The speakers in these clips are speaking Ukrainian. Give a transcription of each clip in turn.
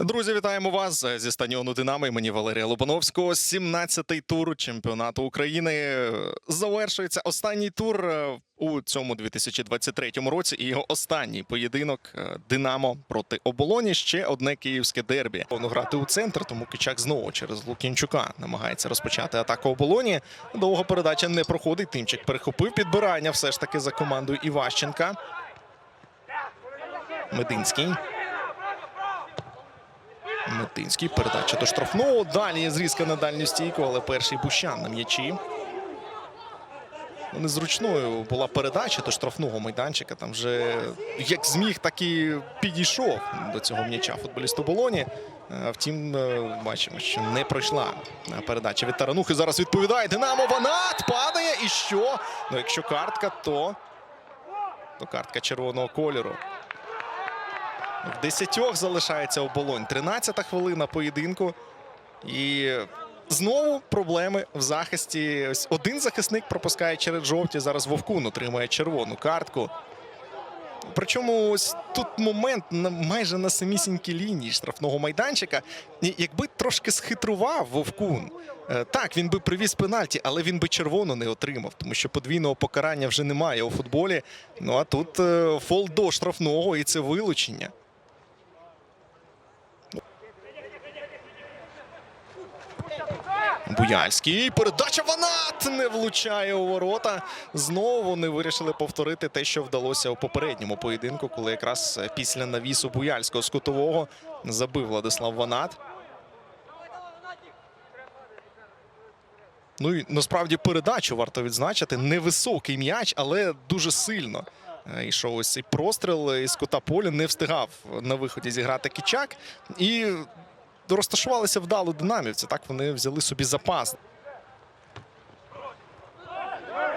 Друзі, вітаємо вас зі стадіону Динамо імені Валерія Лобановського. 17-й тур чемпіонату України завершується останній тур е, у цьому 2023 році. І його останній поєдинок е, Динамо проти оболоні. Ще одне київське дербі. Воно грати у центр, тому Кичак знову через Лукінчука намагається розпочати атаку оболоні. Довга передача не проходить. Тимчик перехопив підбирання. Все ж таки за командою Іващенка. Мединський. Метинський. Передача до штрафного. Далі зрізка на дальню стійку, але перший Бущан на м'ячі. Ну, Незручною була передача до штрафного майданчика. Там вже як зміг, так і підійшов до цього м'яча футболіст оболоні. Е, Втім, е, бачимо, що не пройшла передача від Таранухи. Зараз відповідає Динамо. Ванат падає. І що? Ну, якщо картка, то, то картка червоного кольору. В десятьох залишається оболонь. 13-та хвилина поєдинку. І знову проблеми в захисті. Ось один захисник пропускає через жовті. Зараз Вовкун отримує червону картку. Причому ось тут момент майже на самісінькій лінії штрафного майданчика. Якби трошки схитрував Вовкун, е, так він би привіз пенальті, але він би червону не отримав, тому що подвійного покарання вже немає у футболі. Ну а тут е, фол до штрафного і це вилучення. Буяльський. Передача Ванат не влучає у ворота. Знову не вирішили повторити те, що вдалося у попередньому поєдинку, коли якраз після навісу Буяльського з кутового забив Владислав Ванат. Ну і насправді передачу варто відзначити. Невисокий м'яч, але дуже сильно. е, Йшов ось цей простріл із кута поля, не встигав на виході зіграти Кічак. І розташувалися вдало динамівці. Так вони взяли собі запас.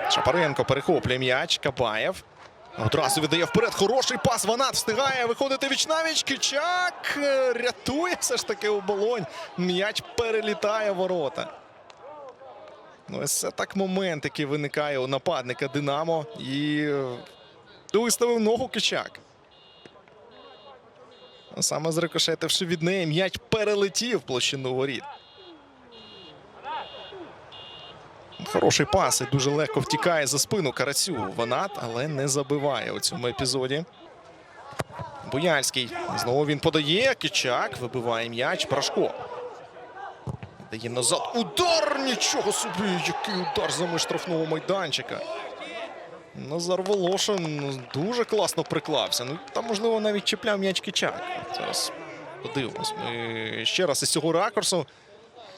Шапаренко перехоплює м'яч. Кабаєв. Одразу віддає вперед. Хороший пас. Ванат встигає виходити віч вічнавіч. Кичак е, рятує все ж таки оболонь. М'яч перелітає ворота. Ну, це так момент, який виникає у нападника Динамо. І е, виставив ногу Кичак. Саме зрикошетивши від неї, м'яч перелетів площину воріт. Хороший пас і дуже легко втікає за спину Карасю. Ванат, але не забиває у цьому епізоді. Буяльський. Знову він подає. Кичак вибиває м'яч. Брашко. Дає назад. Удар! Нічого собі! Який удар за штрафного майданчика. Назар Волошин дуже класно приклався. Ну там, можливо, навіть чіпляв м'яч Кичак. Зараз подивимось. Ми ще раз із цього ракурсу.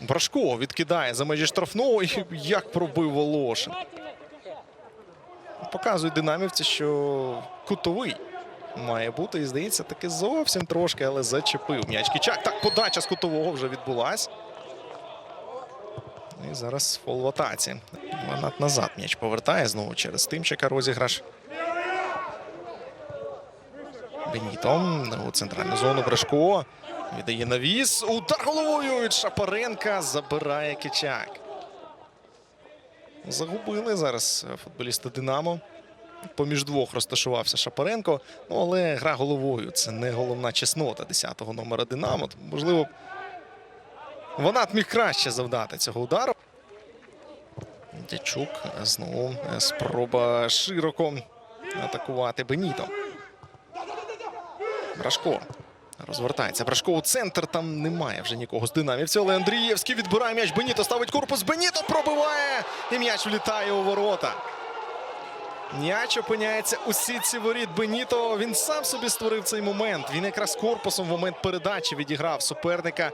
Брашко відкидає за межі штрафного і як пробив Волошин. Показують динамівці, що кутовий має бути. І здається, таки зовсім трошки, але зачепив м'яч Кичак. Так, подача з кутового вже відбулась. І зараз фол в атаці. Ванат назад м'яч повертає знову через Тимчика розіграш. Беніто у центральну зону Брашко. Віддає навіс. Удар головою від Шапаренка. Забирає Кичак. Загубили зараз футболісти Динамо. Поміж двох розташувався Шапаренко. Ну, але гра головою це не головна чеснота 10-го номера Динамо. Можливо, Ванат міг краще завдати цього удару. Дячук знову спроба широко атакувати Беніто. Брашко розвертається. Брашко у центр. Там немає вже нікого з динамівців. Але Андрієвський відбирає м'яч. Беніто ставить корпус. Беніто пробиває. І м'яч влітає у ворота. М'яч опиняється у сітці воріт Беніто. Він сам собі створив цей момент. Він якраз корпусом в момент передачі відіграв суперника.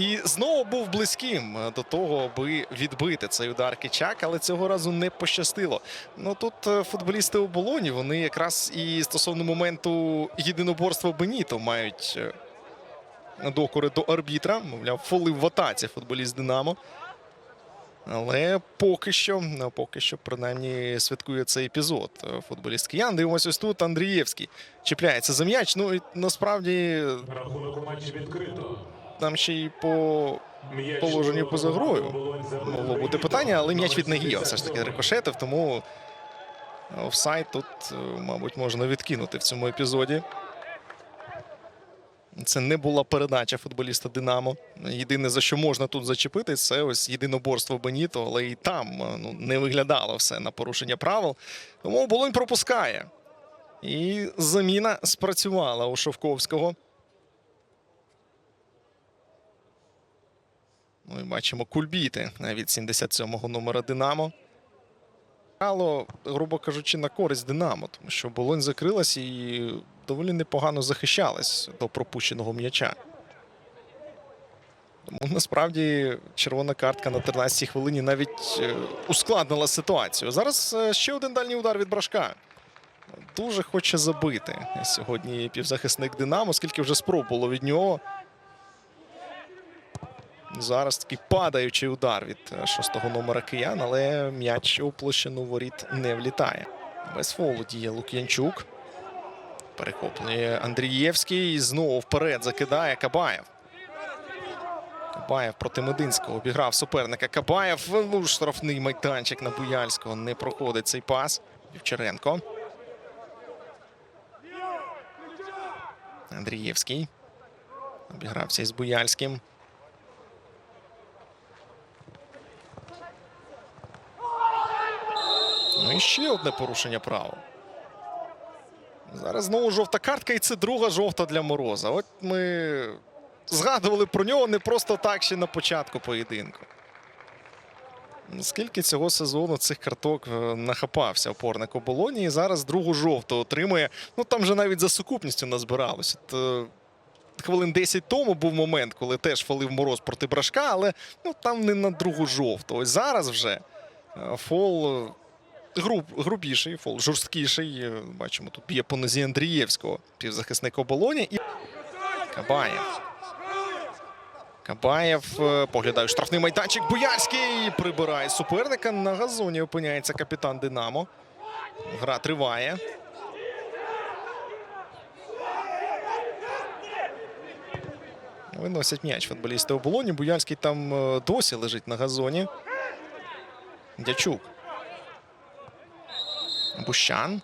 І знову був близьким до того, аби відбити цей удар Кичак, але цього разу не пощастило. Ну тут е, футболісти оболоні, вони якраз і стосовно моменту єдиноборства Беніто мають е, докори до арбітра. Мовляв, фолив в атаці футболіст Динамо. Але поки що, ну, поки що, принаймні, святкує цей епізод е, футболіст Киян. Дивимося ось тут Андрієвський чіпляється за м'яч. Ну і насправді Рахунок у матчі відкрито. Там ще й по положенню поза грою могло бути питання, але м'яч від Негія все ж таки рикошетив, тому офсайд тут, е, мабуть, можна відкинути в цьому епізоді. Це не була передача футболіста Динамо. Єдине, за що можна тут зачепити, це ось єдиноборство Беніто, але і там е, ну, не виглядало все на порушення правил. Тому Болонь пропускає. І заміна спрацювала у Шовковського. І бачимо кульбіти від 77-го номера Динамо. Грало, грубо кажучи, на користь Динамо, тому що Болонь закрилась і доволі непогано захищалась до пропущеного м'яча. Тому насправді червона картка на 13-й хвилині навіть е, ускладнила ситуацію. Зараз е, ще один дальній удар від Брашка. Дуже хоче забити сьогодні півзахисник Динамо, скільки вже спроб було від нього. Зараз такий падаючий удар від е, шостого номера киян, але м'яч у площину воріт не влітає. Без фолу діє Лук'янчук. Перехоплює Андрієвський. І знову вперед закидає Кабаєв. Кабаєв проти Мединського обіграв суперника. Кабаєв ну, штрафний майданчик на Буяльського. Не проходить цей пас. Вівчаренко. Андрієвський. Обігрався із Буяльським. Ще одне порушення правил. Зараз знову жовта картка, і це друга жовта для Мороза. От ми згадували про нього не просто так ще на початку поєдинку. Скільки цього сезону цих карток е, нахапався опорник оболоні, і зараз другу жовту отримує. Ну там же навіть за сукупністю назбиралося. Е, хвилин 10 тому був момент, коли теж фалив мороз проти брашка, але ну, там не на другу жовту. Ось зараз вже е, фол груб, грубіший, фол жорсткіший. Е, Бачимо, тут б'є по нозі Андрієвського, півзахисник оболоні. І Кабаєв. Кабаєв е, поглядає штрафний майданчик. Буяльський прибирає суперника. На газоні опиняється капітан Динамо. Гра триває. Виносять м'яч футболісти оболоні. Буяльський там е, досі лежить на газоні. Дячук. Бущан.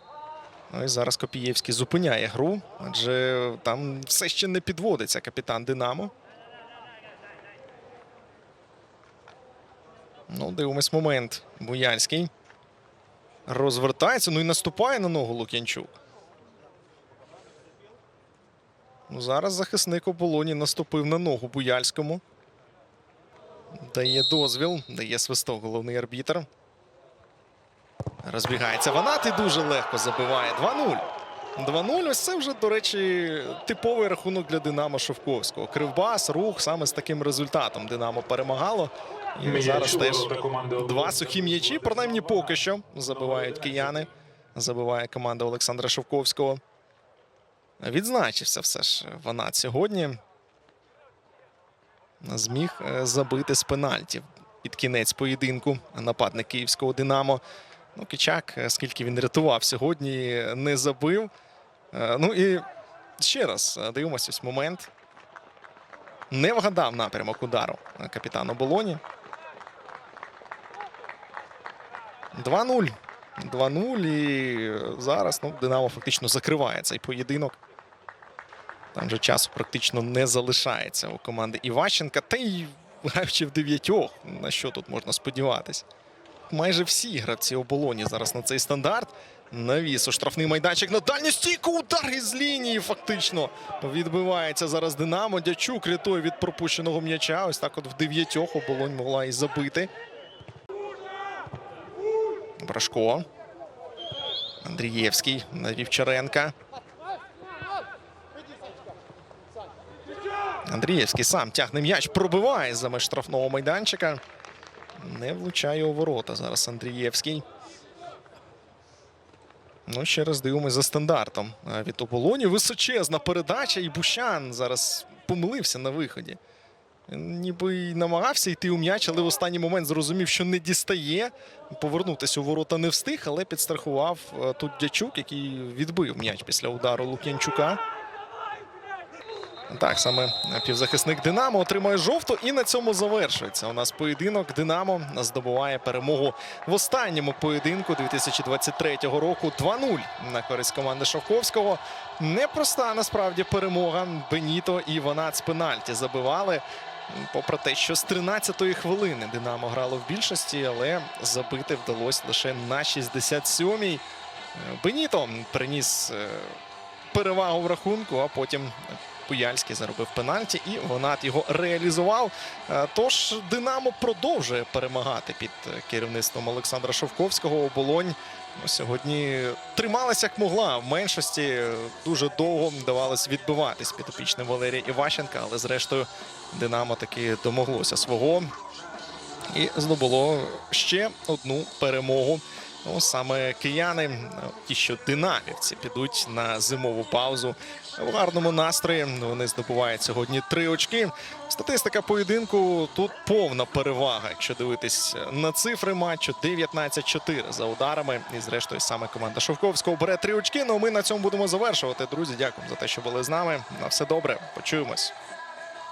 Ну і зараз Копієвський зупиняє гру, адже там все ще не підводиться капітан Динамо. Ну, дивимось момент. Буяльський. Розвертається, ну і наступає на ногу Лук'янчук. Ну, зараз захисник оболоні наступив на ногу Буяльському. Дає дозвіл, дає свисток головний арбітр. Розбігається Ванат і дуже легко забиває 2-0. 2-0. Ось це вже, до речі, типовий рахунок для Динамо Шовковського. Кривбас, рух саме з таким результатом Динамо перемагало. І зараз теж два сухі м'ячі, принаймні поки що забивають кияни. Забиває команда Олександра Шовковського. Відзначився все ж Ванат сьогодні. Зміг е, забити з пенальтів під кінець поєдинку нападник київського Динамо. Ну, Кичак, е, скільки він рятував сьогодні, не забив. Е, Ну і ще раз е, дивимося ось момент. Не вгадав напрямок удару е, капітан оболоні. 2-0. 2-0. І зараз ну, Динамо фактично закриває цей поєдинок. Там же часу практично не залишається у команди Іващенка. Та й граючи в дев'ятьох, на що тут можна сподіватись. Майже всі гравці оболоні зараз на цей стандарт. Навіс у штрафний майданчик на дальню стійку. Удар із лінії фактично відбивається зараз Динамо. Дячук рятує від пропущеного м'яча. Ось так от в дев'ятьох оболонь могла і забити. Брашко. Андрієвський на Вівчаренка. Андрієвський сам тягне м'яч, пробиває за меж штрафного майданчика. Не влучає у ворота зараз Андрієвський. Ну, ще раз дивимося за стандартом е, від оболоні. Височезна передача, і Бущан зараз помилився на виході. Ніби й намагався йти у м'яч, але в останній момент зрозумів, що не дістає. Повернутися у ворота не встиг, але підстрахував е, тут Дячук, який відбив м'яч після удару Лук'янчука. Так, саме півзахисник Динамо отримує жовту, і на цьому завершується. У нас поєдинок. Динамо здобуває перемогу в останньому поєдинку 2023 року 2-0 на користь команди Шовковського. Непроста насправді перемога. Беніто і Ванац пенальті забивали. Попри те, що з 13-ї хвилини Динамо грало в більшості, але забити вдалося лише на 67-й. Е, Беніто приніс е, перевагу в рахунку, а потім Пуяльський заробив пенальті, і Вонат його реалізував. Е, Тож Динамо продовжує перемагати під керівництвом Олександра Шовковського. Оболонь ну, сьогодні трималася як могла. В меншості дуже довго вдавалось відбиватись підопічним Валерія Іващенка, але зрештою Динамо таки домоглося свого і здобуло ще одну перемогу. Ну, саме кияни, ті, що динамівці, підуть на зимову паузу в гарному настрої. Вони здобувають сьогодні три очки. Статистика поєдинку тут повна перевага. Якщо дивитись на цифри матчу, 19-4 за ударами. І зрештою саме команда Шовковського бере три очки. Ну ми на цьому будемо завершувати. Друзі, дякую за те, що були з нами. На все добре. Почуємось.